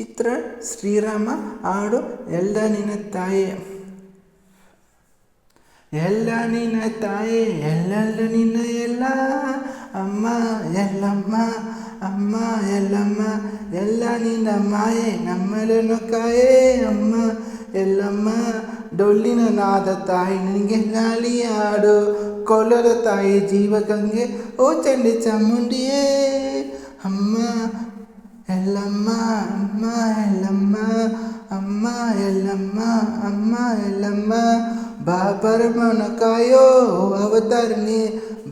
ಚಿತ್ರ, ಶ್ರೀರಾಮ, ಹಾಡು, ಎಲ್ಲ ನಿನ್ನ ತಾಯಿ. ಎಲ್ಲ ನಿನ್ನ ತಾಯಿ, ಎಲ್ಲೆಲ್ಲ ನಿನ್ನ ಎಲ್ಲ? ಅಮ್ಮ, ಎಲ್ಲಮ್ಮ ಅಮ್ಮ, ಎಲ್ಲಮ್ಮ, ಎಲ್ಲ ನಿನ್ನ ಮಾಯೆ ನಮ್ಮೆಲ್ಲನ ಕಾಯೇ, ಅಮ್ಮ, ಎಲ್ಲಮ್ಮ. ಡೊಳ್ಳಿನ ನಾದ ತಾಯಿ, ನಿನಗೆ ಲಾಲಿ ಹಾಡು. ಕೊಲ್ಲದ ತಾಯಿ ಜೀವಗಂಗೆ ಓ ಚಂಡಿ ಚಾಮುಂಡಿಯೇ. ಅಮ್ಮ ಎಲ್ಲಮ್ಮ ಅಮ್ಮ ಎಲ್ಲಮ್ಮ ಅಮ್ಮ ಎಲ್ಲಮ್ಮ ಅಮ್ಮ ಎಲ್ಲಮ್ಮ ಬಾಬರಮನ ಕಾಯೋ ಅವತಾರಿಣಿ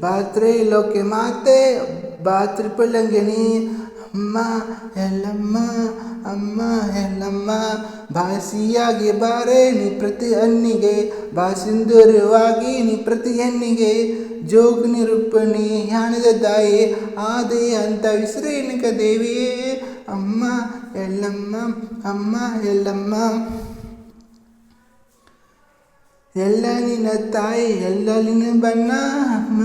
ಬಾತ್ರೆ ಲೋಕೆ ಮಾತೆ ಬಾತ್ರಿ ಪಲ್ಲಂಗಿನಿ ಅಮ್ಮ ಎಲ್ಲಮ್ಮ ಭಾಸಿಯಾಗಿ ಬಾರೆ ನೀ ಪ್ರತಿ ಹಣ್ಣಿಗೆ ಬಾಸಿಂದೂರವಾಗಿ ನೀ ಪ್ರತಿ ಹೆಣ್ಣಿಗೆ. ಜೋಗ ನಿರೂಪಣಿ ಯಾಣದ ತಾಯಿ ಆದಿ ಅಂತ ವಿಶ್ರೇಣಿಕ ದೇವಿಯೇ. ಅಮ್ಮ ಎಲ್ಲಮ್ಮ ಅಮ್ಮ ಎಲ್ಲಮ್ಮ ಎಲ್ಲ ನಿನ್ನ ತಾಯಿ, ಎಲ್ಲ ನಿನ್ನ ಬಣ್ಣ, ಅಮ್ಮ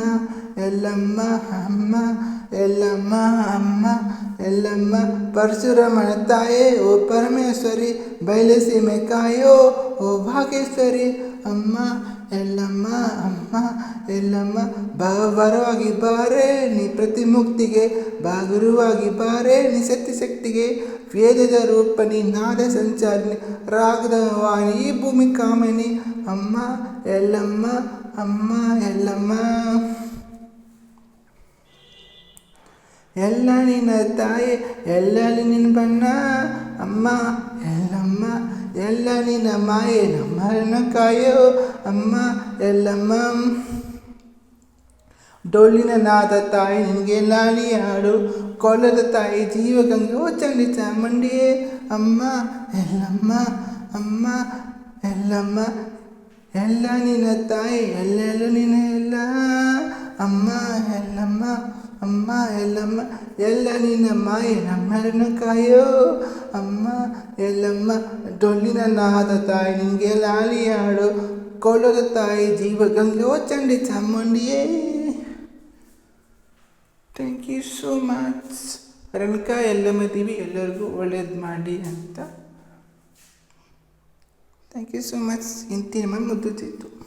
ಎಲ್ಲಮ್ಮ ಅಮ್ಮ ಎಲ್ಲಮ್ಮ, ಅಮ್ಮ, ಎಲ್ಲಮ್ಮ ಪರಶುರಾಮನ ತಾಯೇ, ಓ ಪರಮೇಶ್ವರಿ ಬಯಲಸೀಮೆ ಕಾಯೋ, ಓ ಭಾಗೇಶ್ವರಿ ಅಮ್ಮ, ಎಲ್ಲಮ್ಮ ಅಮ್ಮ, ಎಲ್ಲಮ್ಮ ಬರವಾಗಿ ಬಾರೆ, ನೀ ಪ್ರತಿ ಮುಕ್ತಿಗೆ ಬಾಗುರುವಾಗಿ ಬಾರೆ, ನೀ ಶಕ್ತಿ ಶಕ್ತಿಗೆ ವೇದದ ರೂಪನಿ ನಾದ ಸಂಚಾರಿನಿ ರಾಗದ ವಾಣಿ, ಭೂಮಿ ಕಾಮನಿ, ಅಮ್ಮ, ಎಲ್ಲಮ್ಮ ಅಮ್ಮ, ಎಲ್ಲಮ್ಮ. ಎಲ್ಲ ನಿನ್ನ ತಾಯಿ, ಎಲ್ಲ ನಿನ್ನ ಬಣ್ಣ, ಅಮ್ಮ, ಎಲ್ಲಮ್ಮ, ಎಲ್ಲ ನಿನ್ನ ಮಾಯೆ ನಮ್ಮನ್ನ ಕಾಯೋ, ಅಮ್ಮ, ಎಲ್ಲಮ್ಮ. ಡೊಳ್ಳಿನ ನಾದ ತಾಯಿ, ನಿನಗೆ ಲಾಲಿ ಹಾಡು ಕೊಲ್ಲದ ತಾಯಿ, ಜೀವಗಂಗೆ ಓ ಚಂಡಿ ಅಮ್ಮ, ಎಲ್ಲಮ್ಮ ಅಮ್ಮ, ಎಲ್ಲಮ್ಮ. ಎಲ್ಲ ನಿನ್ನ ತಾಯಿ, ಎಲ್ಲೆಲ್ಲೂ ನಿನ್ನ ಎಲ್ಲ, ಅಮ್ಮ, ಎಲ್ಲಮ್ಮ. ಅಮ್ಮ, ಎಲ್ಲಮ್ಮ, ಎಲ್ಲ ನಿನ್ನಮ್ಮ ಮಾಯೆ ನಮ್ಮೆಲ್ಲನ್ನು ಕಾಯೋ. ಅಮ್ಮ, ಎಲ್ಲಮ್ಮ, ಡೊಳ್ಳಿನ ನಾದ ತಾಯಿ ನಿನಗೆ ಲಾಲಿಯಾಡು ಕೊಲ್ಲದ ತಾಯಿ ಜೀವ ಗಂಗೋ ಚಂಡಿ ಚಾಮುಂಡಿಯೇ. Thank you so much Ranika, Yellamma ದೀವಿ, ಎಲ್ಲರಿಗೂ ಒಳ್ಳೇದು ಮಾಡಿ ಅಂತ. ಥ್ಯಾಂಕ್ ಯು ಸೋ ಮಚ್ ಇಂತಿನ ಮುದ್ದು ಚಿತ್ತು